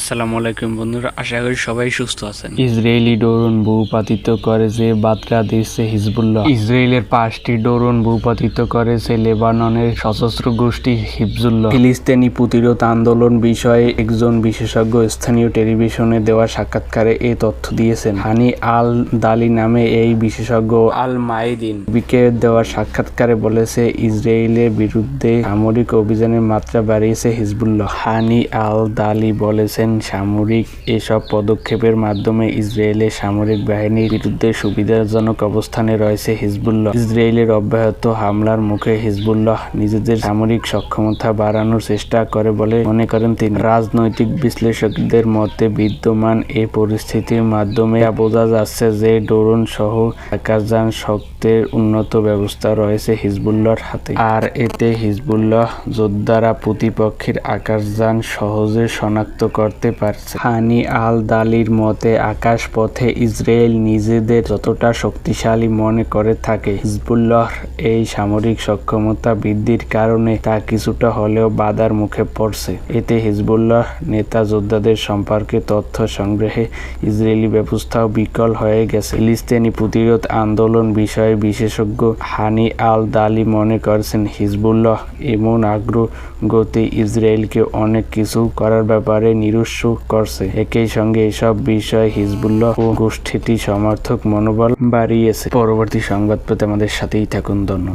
আসসালামু আলাইকুম বন্ধুরা, আশা করি সবাই সুস্থ আছেন। ইসরায়েলি ড্রোন ভূপাতিত করেছে বাংলাদেশে হিজবুল্লাহ। ইসরায়েলের পাঁচটি ড্রোন ভূপাতিত করেছে লেবাননের সশস্ত্র গোষ্ঠী হিজবুল্লাহ। ফিলিস্তিনি প্রতিরোধ আন্দোলন বিষয়ে একজন বিশেষজ্ঞ স্থানীয় টেলিভিশনে দেওয়া সাক্ষাৎকারে এই তথ্য দিয়েছেন। হানি আল দালি নামে এই বিশেষজ্ঞ আল মাইদিন বিকে দেওয়া সাক্ষাৎকারে বলেছে, ইসরায়েলের বিরুদ্ধে সামরিক অভিযানের মাত্রা বাড়িয়েছে হিজবুল্লাহ। হানি আল দালি বলেছেন সামরিক এসব পদক্ষেপের মাধ্যমে ইসরায়েলের সামরিক বাহিনীর বিরুদ্ধে সুবিধাজনক অবস্থানে রয়েছে হিজবুল্লাহ। ইসরায়েলের অব্যাহত হামলার মুখে হিজবুল্লাহ নিজেদের সামরিক সক্ষমতা বাড়ানোর চেষ্টা করে বলে মনে করেন তিনি। রাজনৈতিক বিশ্লেষকদের মতে, বিদ্যমান এই পরিস্থিতির মাধ্যমে বোঝা যাচ্ছে যে ড্রোন সহ আকাশযান শক্তির উন্নত ব্যবস্থা রয়েছে হিজবুল্লাহর হাতে। আর এতে হিজবুল্লাহ যোদ্ধারা প্রতিপক্ষের আকাশযান সহজে শনাক্ত করতে পারছে। হানি আল দালির মতে আকাশ পথে ইসরায়েল নিজেদের যতটা শক্তিশালী মনে করে থাকে হিজবুল্লাহর এই সামরিক সক্ষমতা বৃদ্ধির কারণে তা কিছুটা হলেও বাধার মুখে পড়ছে। এতে হিজবুল্লাহ নেতা যোদ্ধাদের সম্পর্কে তথ্য সংগ্রহে ইসরায়েলি ব্যবস্থাও বিকল হয়ে গেছে। ফিলিস্তিনি প্রতিরোধ আন্দোলন বিষয়ে বিশেষজ্ঞ হানি আল দালি মনে করছেন, হিজবুল্লাহ এমন আগ্রগতি ইসরায়েলকে অনেক কিছু করার ব্যাপারে নিরুৎস করছে। একই সঙ্গে এসব বিষয়ে হিজবুল্লাহ ও গোষ্ঠীটি সমর্থক মনোবল বাড়িয়েছে। পরবর্তী সংবাদ পেতে আমাদের সাথেই থাকুন, ধন্যবাদ।